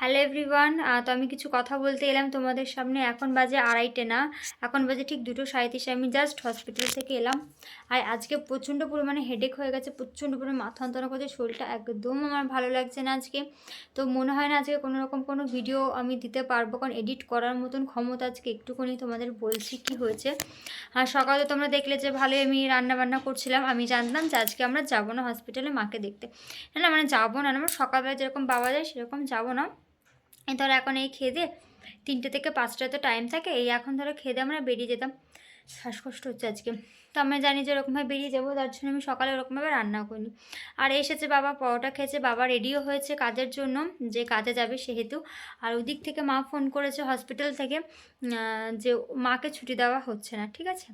Hello everyone তো আমি কিছু কথা বলতে এলাম তোমাদের সামনে। এখন বাজে আড়াইটে না, এখন বাজে ঠিক দুটো সাঁত্রিশে আমি জাস্ট হসপিটাল থেকে এলাম। আর আজকে প্রচণ্ড পরিমাণে হেডেক হয়ে গেছে, প্রচণ্ড পরিমাণে মাথা যন্ত্রণা করছে, শরীরটা একদম আমার ভালো লাগছে না আজকে। তো মনে হয় না আজকে কোনো রকম কোনো ভিডিও আমি দিতে পারব, কারণ এডিট করার মতন ক্ষমতা আজকে একটুখানি তোমাদের বলছি কি হয়েছে। আর সকালে তোমরা দেখলে যে ভালোই আমি রান্না বান্না করছিলাম। আমি জানতাম যে আজকে আমরা যাব না হসপিটালে মাকে দেখতে। না মানে যাব না আমরা সকালবেলা যেরকম বাবা যায় সেরকম যাব না। ধরো এখন এই খেয়ে দিয়ে তিনটে থেকে পাঁচটা তো টাইম থাকে, এই এখন ধরো খেয়ে দিয়ে আমরা বেরিয়ে যেতাম। শ্বাসকষ্ট হচ্ছে আজকে। তো আমরা জানি যে ওরকমভাবে বেরিয়ে যাব, তার জন্য আমি সকালে ওরকমভাবে রান্না করিনি। আর এসেছে বাবা, পরোটা খেয়েছে, বাবা রেডিও হয়েছে কাজের জন্য, যে কাজে যাবে সেহেতু। আর ওদিক থেকে মা ফোন করেছে হসপিটাল থেকে যে মাকে ছুটি দেওয়া হচ্ছে না, ঠিক আছে?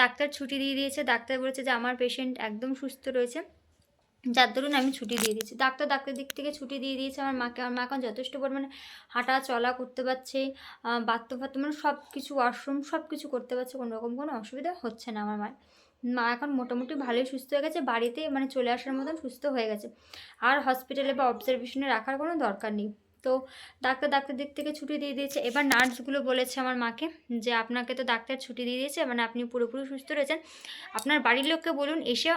ডাক্তার ছুটি দিয়ে দিয়েছে, ডাক্তার বলেছে যে আমার পেশেন্ট একদম সুস্থ রয়েছে। যার দরুন আমি ছুটি দিয়ে দিয়েছি। ডাক্তার ডাক্তার দিক থেকে ছুটি দিয়ে দিয়েছে। আমার মাকে, আমার মা এখন যথেষ্ট পরিমাণে হাঁটা চলা করতে পারছে বাথরুম ফাথরুম মানে সব কিছু ওয়াশরুম সব কিছু করতে পারছে কোনো রকম কোনো অসুবিধা হচ্ছে না আমার মায়ের। মা এখন মোটামুটি ভালোই সুস্থ হয়ে গেছে, বাড়িতে মানে চলে আসার মতন সুস্থ হয়ে গেছে। আর হসপিটালে বা অবজারভেশনে রাখার কোনো দরকার নেই। তো ডাক্তার ডাক্তার দিক থেকে ছুটি দিয়ে দিয়েছে। এবার নার্সগুলো বলেছে আমার মাকে যে আপনাকে তো ডাক্তার ছুটি দিয়ে দিয়েছে মানে আপনি পুরোপুরি সুস্থ রয়েছেন। আপনার বাড়ির লোককে বলুন, এসে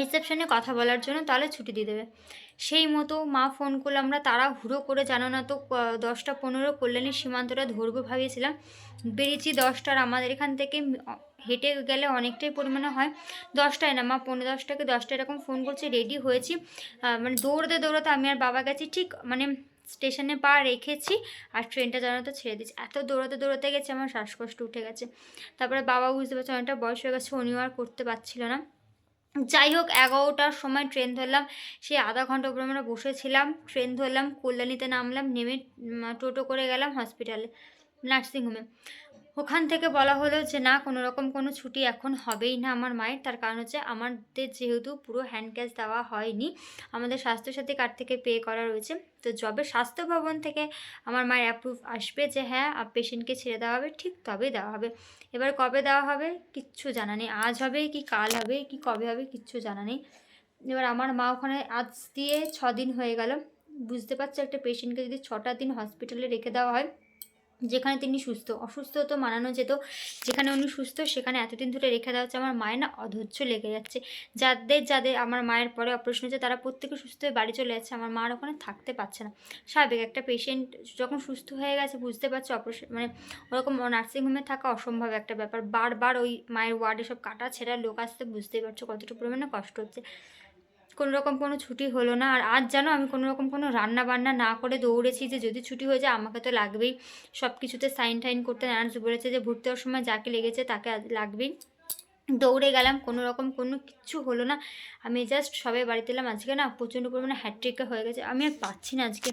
রিসেপশনে কথা বলার জন্য তাহলে ছুটি দিয়ে দেবে। সেই মতো মা ফোন করলে, আমরা তারা হুড়ো করে, জানো না তো দশটা পনেরো কল্যাণী সীমান্তটা ধরবো ভাবিয়েছিলাম। বেরিয়েছি দশটার, আমাদের এখান থেকে হেঁটে গেলে অনেকটাই পরিমাণে হয়। দশটায় না, মা পনেরো দশটাকে দশটা এরকম ফোন করছে রেডি হয়েছি। মানে দৌড়তে দৌড়াতে আমি আর বাবা গেছি, ঠিক মানে স্টেশনে পা রেখেছি আর ট্রেনটা যেন তো ছেড়ে দিচ্ছি এত দৌড়াতে দৌড়াতে গেছে, আমার শ্বাসকষ্ট উঠে গেছে। তারপরে বাবা বুঝতে পারছে অনেকটা বয়স হয়ে গেছে, উনিও আর করতে পারছিল না। যাই হোক এগারোটার সময় ট্রেন ধরলাম। সেই আধা ঘণ্টা উপরে আমরা বসেছিলাম। ট্রেন ধরলাম, কল্যাণীতে নামলাম, নেমে টোটো করে গেলাম হসপিটালে নার্সিংহোমে। ওখান থেকে বলা হলো যে, না কোনো রকম কোনো ছুটি এখন হবেই না আমার মায়ের। তার কারণ হচ্ছে আমাদের যেহেতু পুরো হ্যান্ড ক্যাশ দেওয়া হয়নি, আমাদের স্বাস্থ্যসাথী কার্ড থেকে পে করা রয়েছে। তো যবে স্বাস্থ্য ভবন থেকে আমার মায়ের অ্যাপ্রুভ আসবে যে হ্যাঁ পেশেন্টকে ছেড়ে দেওয়া হবে, ঠিক তবেই দেওয়া হবে। এবার কবে দেওয়া হবে কিচ্ছু জানা নেই। আজ হবে কি কাল হবে, কি কবে হবে কিচ্ছু জানা নেই। এবার আমার মা ওখানে আজ দিয়ে ছ দিন হয়ে গেল। বুঝতে পারছ, একটা পেশেন্টকে যদি ছটা দিন হসপিটালে রেখে দেওয়া হয় যেখানে তিনি সুস্থ, অসুস্থ তো মানানো যেত। যেখানে উনি সুস্থ, সেখানে এতদিন ধরে রেখে দেওয়া হচ্ছে, আমার মায়ের না অধৈর্য লেগে যাচ্ছে। যাদের যাদের আমার মায়ের পরে অপারেশন হচ্ছে তারা প্রত্যেকে সুস্থ হয়ে বাড়ি চলে যাচ্ছে, আমার মার ওখানে থাকতে পারছে না। স্বাভাবিক একটা পেশেন্ট যখন সুস্থ হয়ে গেছে, বুঝতে পারছে অপারেশন মানে ওরকম নার্সিংহোমে থাকা অসম্ভব একটা ব্যাপার। বারবার ওই মায়ের ওয়ার্ডে সব কাটা ছেঁড়া লোক আসতে বুঝতেই পারছ কতটা পরিমাণে কষ্ট হচ্ছে। কোনো রকম কোনো ছুটি হলো না। আর আজ জানো আমি কোনো রকম কোনো রান্না বান্না না করে দৌড়েছি যে যদি ছুটি হয়ে যায় আমাকে তো লাগবেই। সব কিছুতে সাইন টাইন করতে নার্স বলেছে যে ভর্তি হওয়ার সময় যাকে লেগেছে তাকে লাগবেই। দৌড়ে গেলাম কোনো রকম কোনো কিচ্ছু হলো না। আমি জাস্ট সবাই বাড়িতে এলাম, আজকে না প্রচণ্ড পরিমাণে হ্যাট্রিকা হয়ে গেছে। আমি আর পাচ্ছি না আজকে।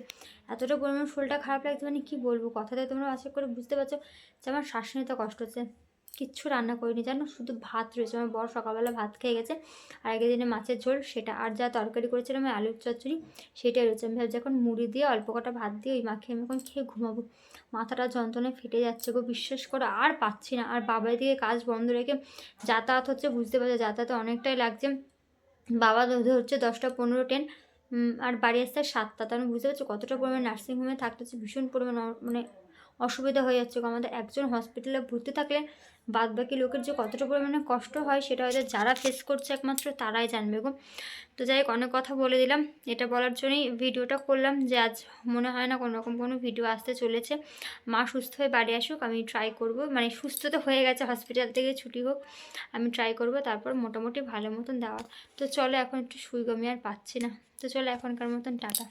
এতটা পরিমাণে শরীরটা খারাপ লাগছে মানে কী বলব? কথাটা তোমরা আশা করে বুঝতে পারছ। যে আমার শ্বাস নিতে কষ্ট হচ্ছে। কিচ্ছু রান্না করিনি। জানো, শুধু ভাত রয়েছে। আমার বড় সকালবেলা ভাত খেয়ে গেছে, আর আগের দিনে মাছের ঝোল, সেটা আর যা তরকারি করেছিলাম আলুর চচ্চড়ি, সেটাই রয়েছে। আমি ভাবছি এখন মুড়ি দিয়ে, অল্প কটা ভাত দিয়ে ওই মাখিয়ে আমি এখন খেয়ে ঘুমাবো। মাথাটা যন্ত্রণায় ফেটে যাচ্ছে গো, বিশ্বাস করে, আর পাচ্ছি না। আর বাবার দিকে কাজ বন্ধ রেখে যাতায়াত হচ্ছে, বুঝতে পারছে, যাতায়াতে অনেকটাই লাগছে। বাবা হচ্ছে দশটা পনেরো ট্রেন আর বাড়ি আসতে সাতটা আমি বুঝতে পারছি কতটা পরিমাণে নার্সিংহোমে থাকতে হচ্ছে, ভীষণ পরিমাণ মানে অসুবিধা হয়ে যাচ্ছে। আমাদের একজন হসপিটালে ভর্তি থাকলে বাদ বাকি লোকের যে কতটা পরিমাণে কষ্ট হয়, সেটা হয়তো যারা ফেস করছে একমাত্র তারাই জানবে গো। তো যাই হোক, অনেক কথা বলে দিলাম। এটা বলার জন্যই ভিডিওটা করলাম যে আজ মনে হয় না কোনো রকম কোনো ভিডিও আসতে চলেছে। মা সুস্থ হয়ে বাড়ি আসুক, আমি ট্রাই করব। মানে সুস্থ তো হয়ে গেছে হসপিটাল থেকে ছুটি হোক, আমি ট্রাই করব। তারপর মোটামুটি ভালো মতন দেওয়ার তো চলো এখন একটু শুই গমি আর পাচ্ছি না। তো চলো এখনকার মতন, টাটা।